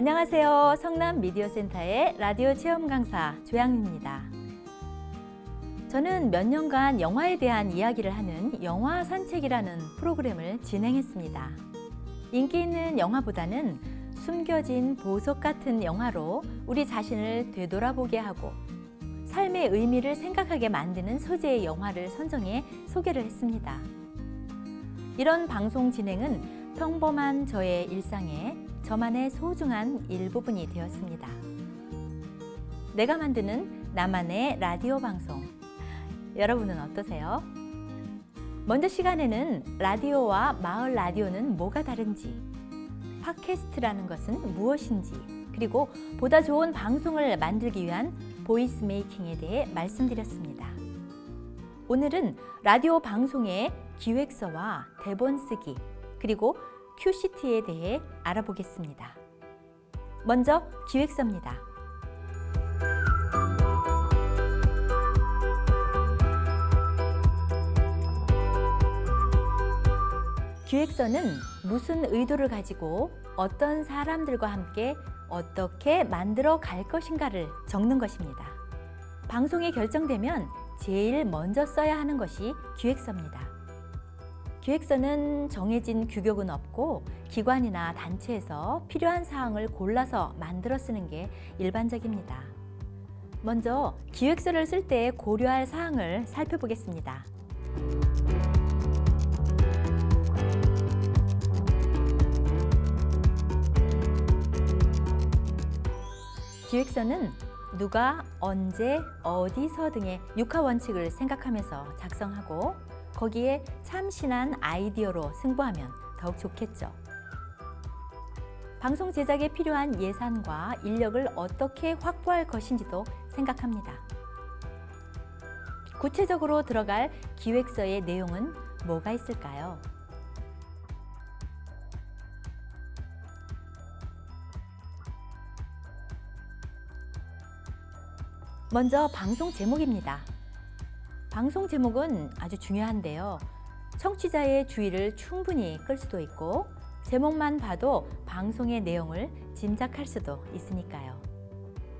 안녕하세요. 성남 미디어 센터의 라디오 체험 강사 조양입니다. 저는 몇 년간 영화에 대한 이야기를 하는 영화 산책이라는 프로그램을 진행했습니다. 인기 있는 영화보다는 숨겨진 보석 같은 영화로 우리 자신을 되돌아보게 하고 삶의 의미를 생각하게 만드는 소재의 영화를 선정해 소개를 했습니다. 이런 방송 진행은 평범한 저의 일상에 저만의 소중한 일부분이 되었습니다. 내가 만드는 나만의 라디오 방송. 여러분은 어떠세요? 먼저 시간에는 라디오와 마을 라디오는 뭐가 다른지, 팟캐스트라는 것은 무엇인지, 그리고 보다 좋은 방송을 만들기 위한 보이스 메이킹에 대해 말씀드렸습니다. 오늘은 라디오 방송의 기획서와 대본 쓰기, 그리고 QCT에 대해 알아보겠습니다. 먼저 기획서입니다. 기획서는 무슨 의도를 가지고 어떤 사람들과 함께 어떻게 만들어 갈 것인가를 적는 것입니다. 방송이 결정되면 제일 먼저 써야 하는 것이 기획서입니다. 기획서는 정해진 규격은 없고 기관이나 단체에서 필요한 사항을 골라서 만들어 쓰는 게 일반적입니다. 먼저 기획서를 쓸 때 고려할 사항을 살펴보겠습니다. 기획서는 누가 언제 어디서 등의 육하 원칙을 생각하면서 작성하고 거기에 참신한 아이디어로 승부하면 더욱 좋겠죠. 방송 제작에 필요한 예산과 인력을 어떻게 확보할 것인지도 생각합니다. 구체적으로 들어갈 기획서의 내용은 뭐가 있을까요? 먼저 방송 제목입니다. 방송 제목은 아주 중요한데요. 청취자의 주의를 충분히 끌 수도 있고, 제목만 봐도 방송의 내용을 짐작할 수도 있으니까요.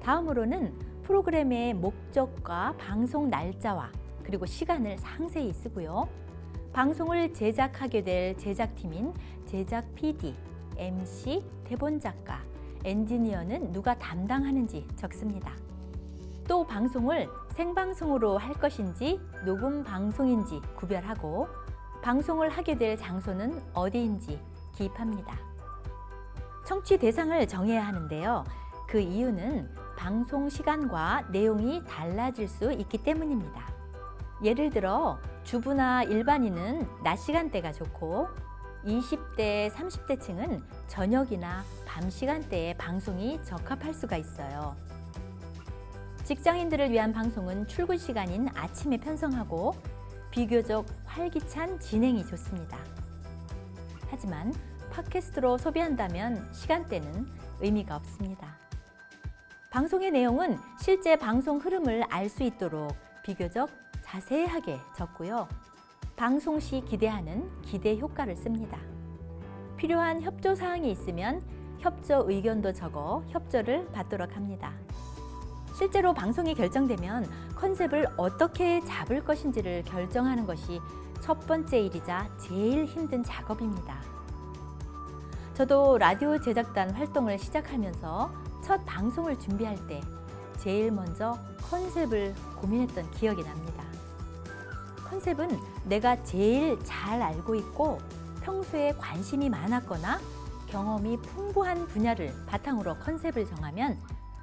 다음으로는 프로그램의 목적과 방송 날짜와 그리고 시간을 상세히 쓰고요. 방송을 제작하게 될 제작팀인 제작 PD, MC, 대본 작가, 엔지니어는 누가 담당하는지 적습니다. 또 방송을 생방송으로 할 것인지 녹음 방송인지 구별하고 방송을 하게 될 장소는 어디인지 기입합니다. 청취 대상을 정해야 하는데요. 그 이유는 방송 시간과 내용이 달라질 수 있기 때문입니다. 예를 들어 주부나 일반인은 낮 시간대가 좋고 20대, 30대층은 저녁이나 밤 시간대에 방송이 적합할 수가 있어요. 직장인들을 위한 방송은 출근 시간인 아침에 편성하고 비교적 활기찬 진행이 좋습니다. 하지만 팟캐스트로 소비한다면 시간대는 의미가 없습니다. 방송의 내용은 실제 방송 흐름을 알 수 있도록 비교적 자세하게 적고요. 방송 시 기대하는 기대 효과를 씁니다. 필요한 협조 사항이 있으면 협조 의견도 적어 협조를 받도록 합니다. 실제로 방송이 결정되면 컨셉을 어떻게 잡을 것인지를 결정하는 것이 첫 번째 일이자 제일 힘든 작업입니다. 저도 라디오 제작단 활동을 시작하면서 첫 방송을 준비할 때 제일 먼저 컨셉을 고민했던 기억이 납니다. 컨셉은 내가 제일 잘 알고 있고 평소에 관심이 많았거나 경험이 풍부한 분야를 바탕으로 컨셉을 정하면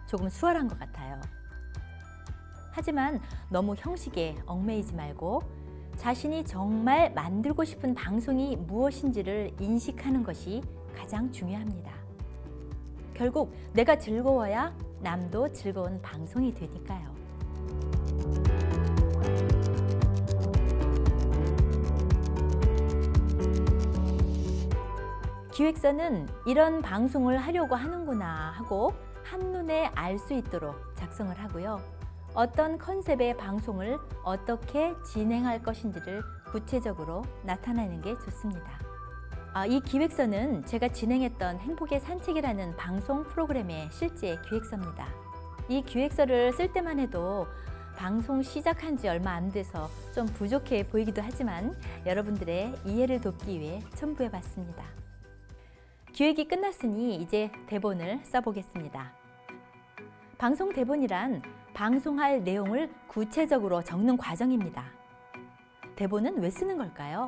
조금 수월한 것 같아요. 하지만 너무 형식에 얽매이지 말고 자신이 정말 만들고 싶은 방송이 무엇인지를 인식하는 것이 가장 중요합니다. 결국 내가 즐거워야 남도 즐거운 방송이 되니까요. 기획서는 이런 방송을 하려고 하는구나 하고 한눈에 알 수 있도록 작성을 하고요. 어떤 컨셉의 방송을 어떻게 진행할 것인지를 구체적으로 나타내는 게 좋습니다. 아, 이 기획서는 제가 진행했던 행복의 산책이라는 방송 프로그램의 실제 기획서입니다. 이 기획서를 쓸 때만 해도 방송 시작한 지 얼마 안 돼서 좀 부족해 보이기도 하지만 여러분들의 이해를 돕기 위해 첨부해 봤습니다. 기획이 끝났으니 이제 대본을 써보겠습니다. 방송 대본이란 방송할 내용을 구체적으로 적는 과정입니다. 대본은 왜 쓰는 걸까요?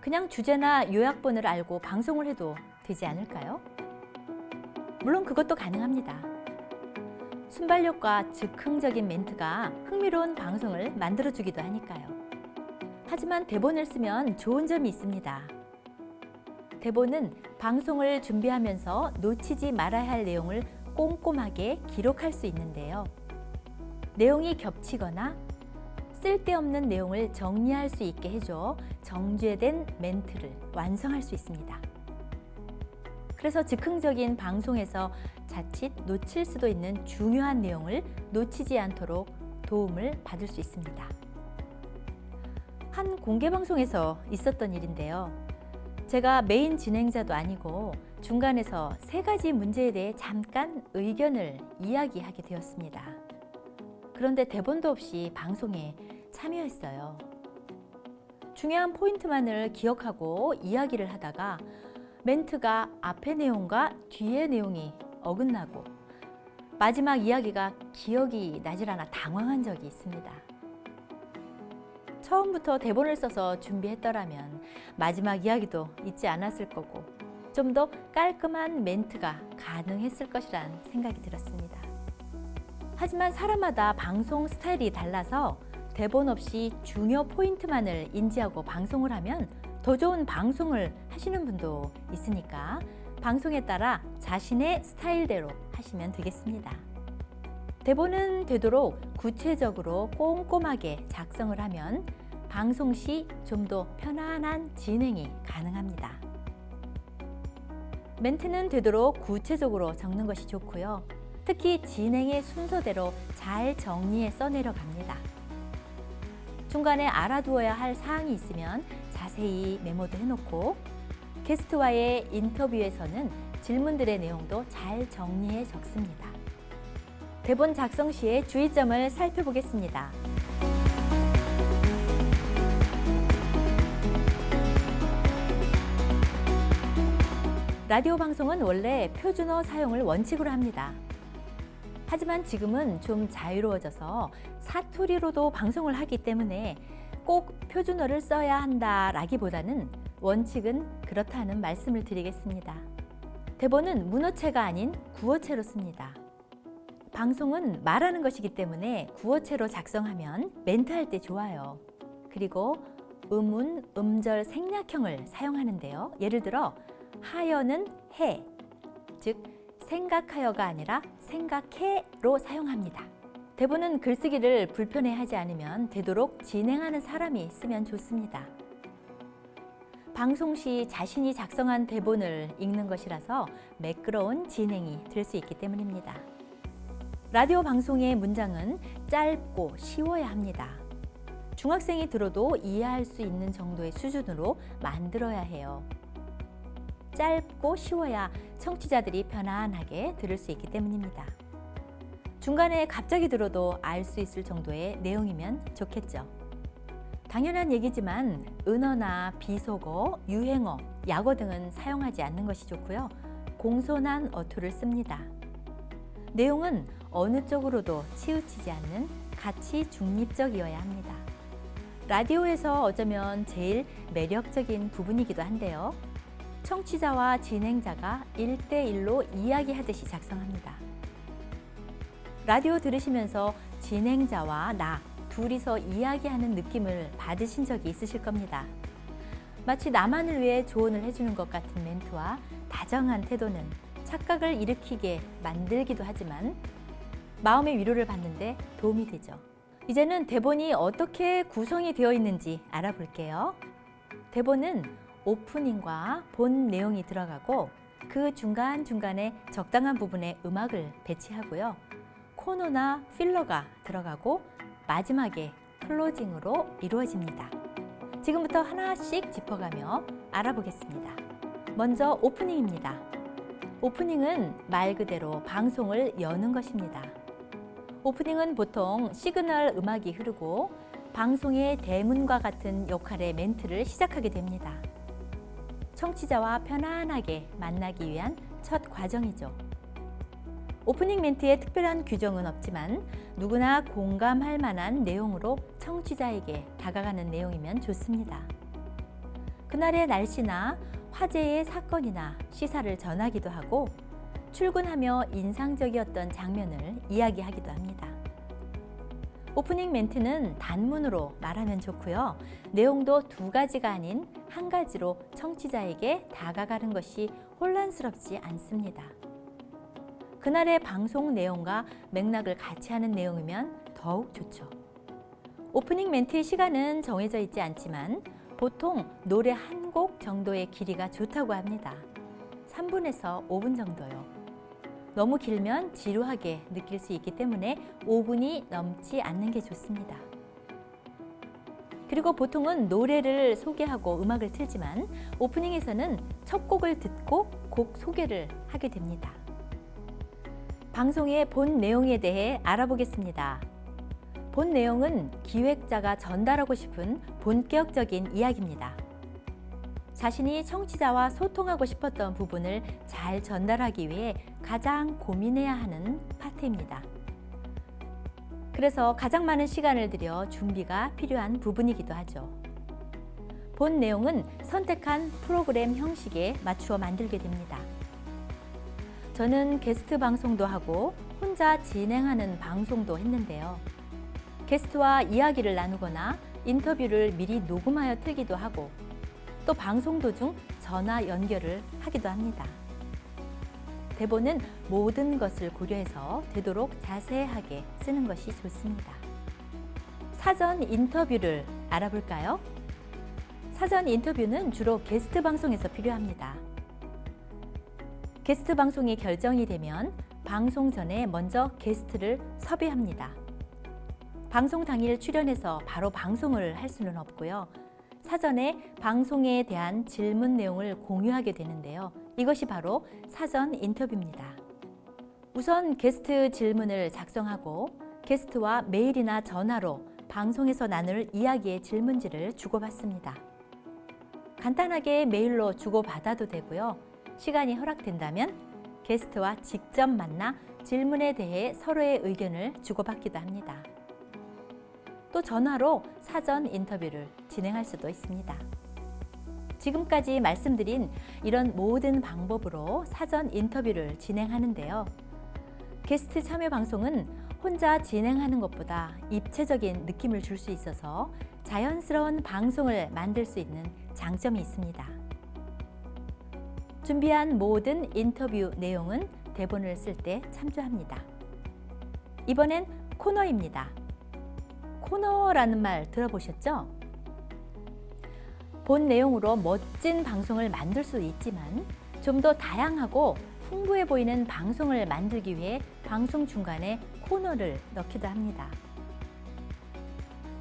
그냥 주제나 요약본을 알고 방송을 해도 되지 않을까요? 물론 그것도 가능합니다. 순발력과 즉흥적인 멘트가 흥미로운 방송을 만들어주기도 하니까요. 하지만 대본을 쓰면 좋은 점이 있습니다. 대본은 방송을 준비하면서 놓치지 말아야 할 내용을 꼼꼼하게 기록할 수 있는데요. 내용이 겹치거나 쓸데없는 내용을 정리할 수 있게 해줘 정제된 멘트를 완성할 수 있습니다. 그래서 즉흥적인 방송에서 자칫 놓칠 수도 있는 중요한 내용을 놓치지 않도록 도움을 받을 수 있습니다. 한 공개 방송에서 있었던 일인데요. 제가 메인 진행자도 아니고 중간에서 세 가지 문제에 대해 잠깐 의견을 이야기하게 되었습니다. 그런데 대본도 없이 방송에 참여했어요. 중요한 포인트만을 기억하고 이야기를 하다가 멘트가 앞의 내용과 뒤의 내용이 어긋나고 마지막 이야기가 기억이 나질 않아 당황한 적이 있습니다. 처음부터 대본을 써서 준비했더라면 마지막 이야기도 잊지 않았을 거고 좀 더 깔끔한 멘트가 가능했을 것이란 생각이 들었습니다. 하지만 사람마다 방송 스타일이 달라서 대본 없이 중요 포인트만을 인지하고 방송을 하면 더 좋은 방송을 하시는 분도 있으니까 방송에 따라 자신의 스타일대로 하시면 되겠습니다. 대본은 되도록 구체적으로 꼼꼼하게 작성을 하면 방송 시 좀 더 편안한 진행이 가능합니다. 멘트는 되도록 구체적으로 적는 것이 좋고요. 특히 진행의 순서대로 잘 정리해 써내려 갑니다. 중간에 알아두어야 할 사항이 있으면 자세히 메모도 해놓고 게스트와의 인터뷰에서는 질문들의 내용도 잘 정리해 적습니다. 대본 작성 시의 주의점을 살펴보겠습니다. 라디오 방송은 원래 표준어 사용을 원칙으로 합니다. 하지만 지금은 좀 자유로워져서 사투리로도 방송을 하기 때문에 꼭 표준어를 써야 한다 라기보다는 원칙은 그렇다는 말씀을 드리겠습니다. 대본은 문어체가 아닌 구어체로 씁니다. 방송은 말하는 것이기 때문에 구어체로 작성하면 멘트할 때 좋아요. 그리고 음운, 음절, 생략형을 사용하는데요. 예를 들어 하여는 해, 즉 생각하여가 아니라 생각해로 사용합니다. 대본은 글쓰기를 불편해하지 않으면 되도록 진행하는 사람이 쓰면 좋습니다. 방송 시 자신이 작성한 대본을 읽는 것이라서 매끄러운 진행이 될 수 있기 때문입니다. 라디오 방송의 문장은 짧고 쉬워야 합니다. 중학생이 들어도 이해할 수 있는 정도의 수준으로 만들어야 해요. 짧고 쉬워야 청취자들이 편안하게 들을 수 있기 때문입니다. 중간에 갑자기 들어도 알 수 있을 정도의 내용이면 좋겠죠. 당연한 얘기지만 은어나 비속어, 유행어, 약어 등은 사용하지 않는 것이 좋고요. 공손한 어투를 씁니다. 내용은 어느 쪽으로도 치우치지 않는 가치 중립적이어야 합니다. 라디오에서 어쩌면 제일 매력적인 부분이기도 한데요. 청취자와 진행자가 1대1로 이야기하듯이 작성합니다. 라디오 들으시면서 진행자와 나 둘이서 이야기하는 느낌을 받으신 적이 있으실 겁니다. 마치 나만을 위해 조언을 해주는 것 같은 멘트와 다정한 태도는 착각을 일으키게 만들기도 하지만 마음의 위로를 받는데 도움이 되죠. 이제는 대본이 어떻게 구성이 되어 있는지 알아볼게요. 대본은 오프닝과 본 내용이 들어가고 그 중간중간에 적당한 부분에 음악을 배치하고요. 코너나 필러가 들어가고 마지막에 클로징으로 이루어집니다. 지금부터 하나씩 짚어가며 알아보겠습니다. 먼저 오프닝입니다. 오프닝은 말 그대로 방송을 여는 것입니다. 오프닝은 보통 시그널 음악이 흐르고 방송의 대문과 같은 역할의 멘트를 시작하게 됩니다. 청취자와 편안하게 만나기 위한 첫 과정이죠. 오프닝 멘트에 특별한 규정은 없지만 누구나 공감할 만한 내용으로 청취자에게 다가가는 내용이면 좋습니다. 그날의 날씨나 화제의 사건이나 시사를 전하기도 하고 출근하며 인상적이었던 장면을 이야기하기도 합니다. 오프닝 멘트는 단문으로 말하면 좋고요. 내용도 두 가지가 아닌 한 가지로 청취자에게 다가가는 것이 혼란스럽지 않습니다. 그날의 방송 내용과 맥락을 같이 하는 내용이면 더욱 좋죠. 오프닝 멘트의 시간은 정해져 있지 않지만 보통 노래 한 곡 정도의 길이가 좋다고 합니다. 3분에서 5분 정도요. 너무 길면 지루하게 느낄 수 있기 때문에 5분이 넘지 않는 게 좋습니다. 그리고 보통은 노래를 소개하고 음악을 틀지만 오프닝에서는 첫 곡을 듣고 곡 소개를 하게 됩니다. 방송의 본 내용에 대해 알아보겠습니다. 본 내용은 기획자가 전달하고 싶은 본격적인 이야기입니다. 자신이 청취자와 소통하고 싶었던 부분을 잘 전달하기 위해 가장 고민해야 하는 파트입니다. 그래서 가장 많은 시간을 들여 준비가 필요한 부분이기도 하죠. 본 내용은 선택한 프로그램 형식에 맞추어 만들게 됩니다. 저는 게스트 방송도 하고 혼자 진행하는 방송도 했는데요. 게스트와 이야기를 나누거나 인터뷰를 미리 녹음하여 틀기도 하고 또 방송 도중 전화 연결을 하기도 합니다. 대본은 모든 것을 고려해서 되도록 자세하게 쓰는 것이 좋습니다. 사전 인터뷰를 알아볼까요? 사전 인터뷰는 주로 게스트 방송에서 필요합니다. 게스트 방송이 결정이 되면 방송 전에 먼저 게스트를 섭외합니다. 방송 당일 출연해서 바로 방송을 할 수는 없고요. 사전에 방송에 대한 질문 내용을 공유하게 되는데요. 이것이 바로 사전 인터뷰입니다. 우선 게스트 질문을 작성하고 게스트와 메일이나 전화로 방송에서 나눌 이야기의 질문지를 주고받습니다. 간단하게 메일로 주고받아도 되고요. 시간이 허락된다면 게스트와 직접 만나 질문에 대해 서로의 의견을 주고받기도 합니다. 또 전화로 사전 인터뷰를 진행할 수도 있습니다. 지금까지 말씀드린 이런 모든 방법으로 사전 인터뷰를 진행하는데요. 게스트 참여 방송은 혼자 진행하는 것보다 입체적인 느낌을 줄 수 있어서 자연스러운 방송을 만들 수 있는 장점이 있습니다. 준비한 모든 인터뷰 내용은 대본을 쓸 때 참조합니다. 이번엔 코너입니다. 코너라는 말 들어보셨죠? 본 내용으로 멋진 방송을 만들 수 있지만 좀 더 다양하고 풍부해 보이는 방송을 만들기 위해 방송 중간에 코너를 넣기도 합니다.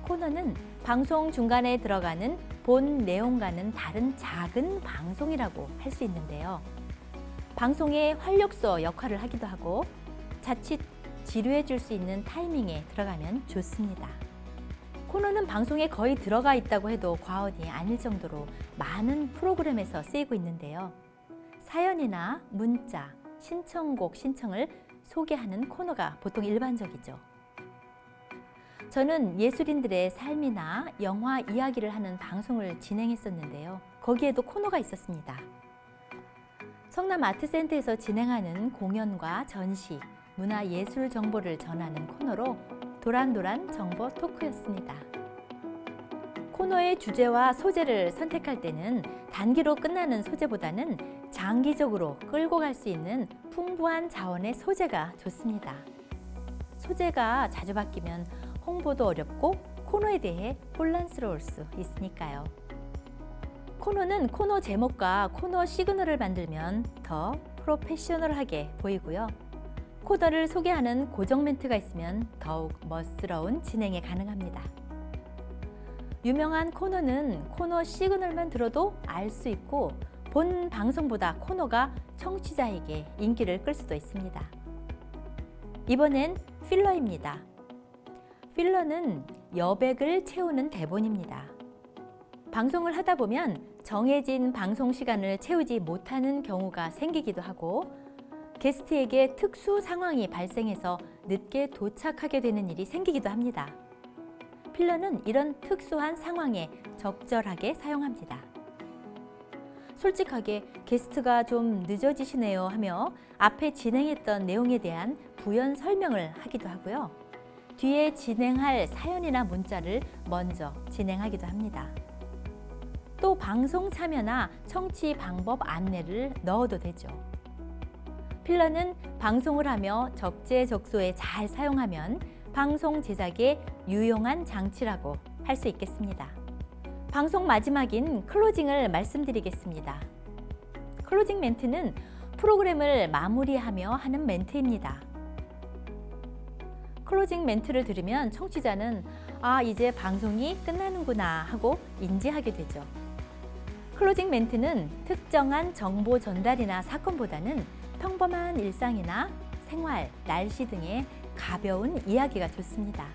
코너는 방송 중간에 들어가는 본 내용과는 다른 작은 방송이라고 할 수 있는데요. 방송의 활력소 역할을 하기도 하고 자칫 지루해 질 수 있는 타이밍에 들어가면 좋습니다. 코너는 방송에 거의 들어가 있다고 해도 과언이 아닐 정도로 많은 프로그램에서 쓰이고 있는데요. 사연이나 문자, 신청곡 신청을 소개하는 코너가 보통 일반적이죠. 저는 예술인들의 삶이나 영화 이야기를 하는 방송을 진행했었는데요. 거기에도 코너가 있었습니다. 성남 아트센터에서 진행하는 공연과 전시, 문화 예술 정보를 전하는 코너로 도란도란 정보 토크였습니다. 코너의 주제와 소재를 선택할 때는 단기로 끝나는 소재보다는 장기적으로 끌고 갈 수 있는 풍부한 자원의 소재가 좋습니다. 소재가 자주 바뀌면 홍보도 어렵고 코너에 대해 혼란스러울 수 있으니까요. 코너는 코너 제목과 코너 시그널을 만들면 더 프로페셔널하게 보이고요. 코너를 소개하는 고정 멘트가 있으면 더욱 멋스러운 진행이 가능합니다. 유명한 코너는 코너 시그널만 들어도 알 수 있고 본 방송보다 코너가 청취자에게 인기를 끌 수도 있습니다. 이번엔 필러입니다. 필러는 여백을 채우는 대본입니다. 방송을 하다 보면 정해진 방송 시간을 채우지 못하는 경우가 생기기도 하고 게스트에게 특수 상황이 발생해서 늦게 도착하게 되는 일이 생기기도 합니다. 필러는 이런 특수한 상황에 적절하게 사용합니다. 솔직하게 게스트가 좀 늦어지시네요 하며 앞에 진행했던 내용에 대한 부연 설명을 하기도 하고요. 뒤에 진행할 사연이나 문자를 먼저 진행하기도 합니다. 또 방송 참여나 청취 방법 안내를 넣어도 되죠. 필러는 방송을 하며 적재적소에 잘 사용하면 방송 제작에 유용한 장치라고 할 수 있겠습니다. 방송 마지막인 클로징을 말씀드리겠습니다. 클로징 멘트는 프로그램을 마무리하며 하는 멘트입니다. 클로징 멘트를 들으면 청취자는 아, 이제 방송이 끝나는구나 하고 인지하게 되죠. 클로징 멘트는 특정한 정보 전달이나 사건보다는 평범한 일상이나 생활, 날씨 등의 가벼운 이야기가 좋습니다.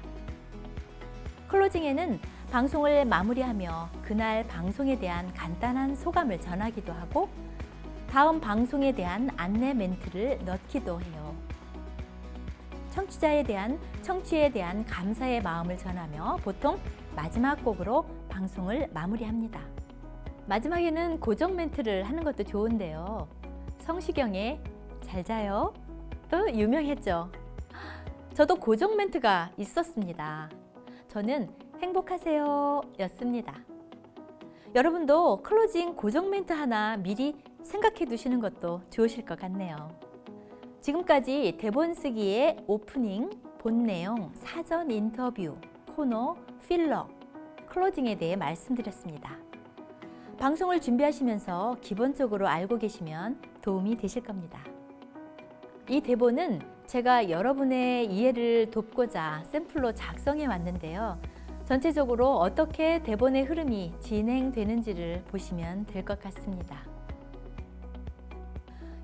클로징에는 방송을 마무리하며 그날 방송에 대한 간단한 소감을 전하기도 하고 다음 방송에 대한 안내 멘트를 넣기도 해요. 청취자에 대한 청취에 대한 감사의 마음을 전하며 보통 마지막 곡으로 방송을 마무리합니다. 마지막에는 고정 멘트를 하는 것도 좋은데요. 성시경의 잘 자요. 또 유명했죠. 저도 고정 멘트가 있었습니다. 저는 행복하세요 였습니다. 여러분도 클로징 고정 멘트 하나 미리 생각해 두시는 것도 좋으실 것 같네요. 지금까지 대본 쓰기의 오프닝, 본 내용, 사전 인터뷰, 코너, 필러, 클로징에 대해 말씀드렸습니다. 방송을 준비하시면서 기본적으로 알고 계시면 도움이 되실 겁니다. 이 대본은 제가 여러분의 이해를 돕고자 샘플로 작성해 왔는데요. 전체적으로 어떻게 대본의 흐름이 진행되는지를 보시면 될 것 같습니다.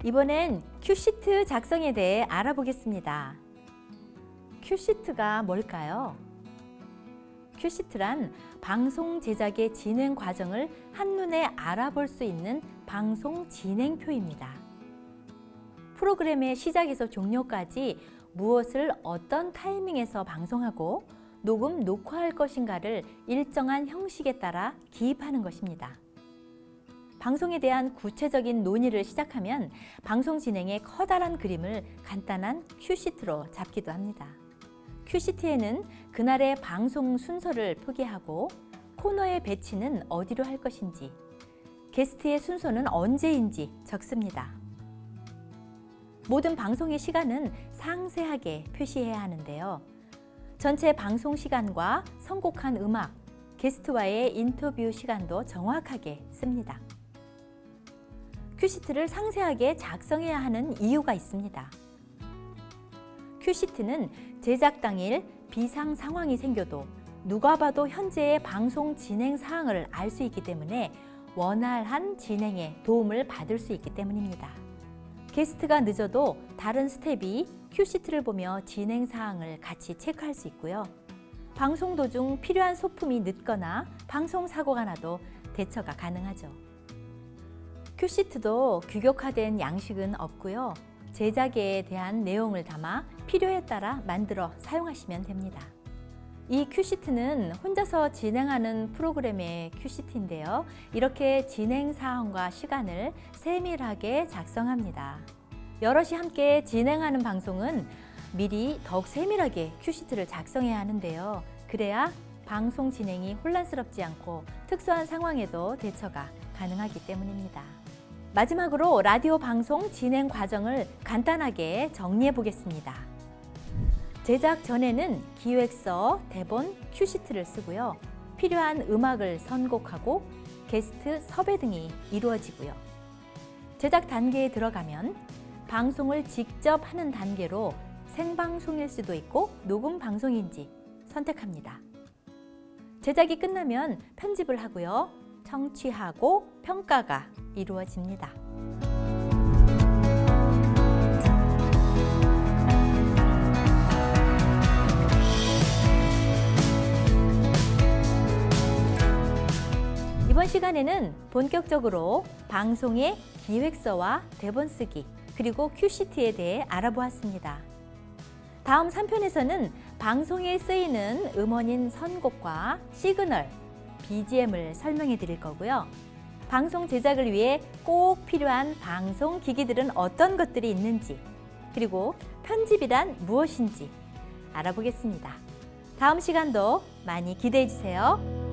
이번엔 큐시트 작성에 대해 알아보겠습니다. 큐시트가 뭘까요? 큐시트란 방송 제작의 진행 과정을 한눈에 알아볼 수 있는 방송 진행표입니다. 프로그램의 시작에서 종료까지 무엇을 어떤 타이밍에서 방송하고 녹음, 녹화할 것인가를 일정한 형식에 따라 기입하는 것입니다. 방송에 대한 구체적인 논의를 시작하면 방송 진행의 커다란 그림을 간단한 큐시트로 잡기도 합니다. 큐시트에는 그날의 방송 순서를 표기하고 코너의 배치는 어디로 할 것인지, 게스트의 순서는 언제인지 적습니다. 모든 방송의 시간은 상세하게 표시해야 하는데요. 전체 방송 시간과 선곡한 음악, 게스트와의 인터뷰 시간도 정확하게 씁니다. 큐시트를 상세하게 작성해야 하는 이유가 있습니다. 큐시트는 제작 당일 비상 상황이 생겨도 누가 봐도 현재의 방송 진행 사항을 알 수 있기 때문에 원활한 진행에 도움을 받을 수 있기 때문입니다. 게스트가 늦어도 다른 스텝이 큐시트를 보며 진행 사항을 같이 체크할 수 있고요. 방송 도중 필요한 소품이 늦거나 방송 사고가 나도 대처가 가능하죠. 큐시트도 규격화된 양식은 없고요. 제작에 대한 내용을 담아 필요에 따라 만들어 사용하시면 됩니다. 이 큐시트는 혼자서 진행하는 프로그램의 큐시트인데요. 이렇게 진행 사항과 시간을 세밀하게 작성합니다. 여럿이 함께 진행하는 방송은 미리 더욱 세밀하게 큐시트를 작성해야 하는데요. 그래야 방송 진행이 혼란스럽지 않고 특수한 상황에도 대처가 가능하기 때문입니다. 마지막으로 라디오 방송 진행 과정을 간단하게 정리해 보겠습니다. 제작 전에는 기획서, 대본, 큐시트를 쓰고요. 필요한 음악을 선곡하고 게스트 섭외 등이 이루어지고요. 제작 단계에 들어가면 방송을 직접 하는 단계로 생방송일 수도 있고 녹음 방송인지 선택합니다. 제작이 끝나면 편집을 하고요. 청취하고 평가가 이루어집니다. 이번 시간에는 본격적으로 방송의 기획서와 대본 쓰기 그리고 큐시트에 대해 알아보았습니다. 다음 3편에서는 방송에 쓰이는 음원인 선곡과 시그널, BGM을 설명해 드릴 거고요. 방송 제작을 위해 꼭 필요한 방송 기기들은 어떤 것들이 있는지, 그리고 편집이란 무엇인지 알아보겠습니다. 다음 시간도 많이 기대해 주세요.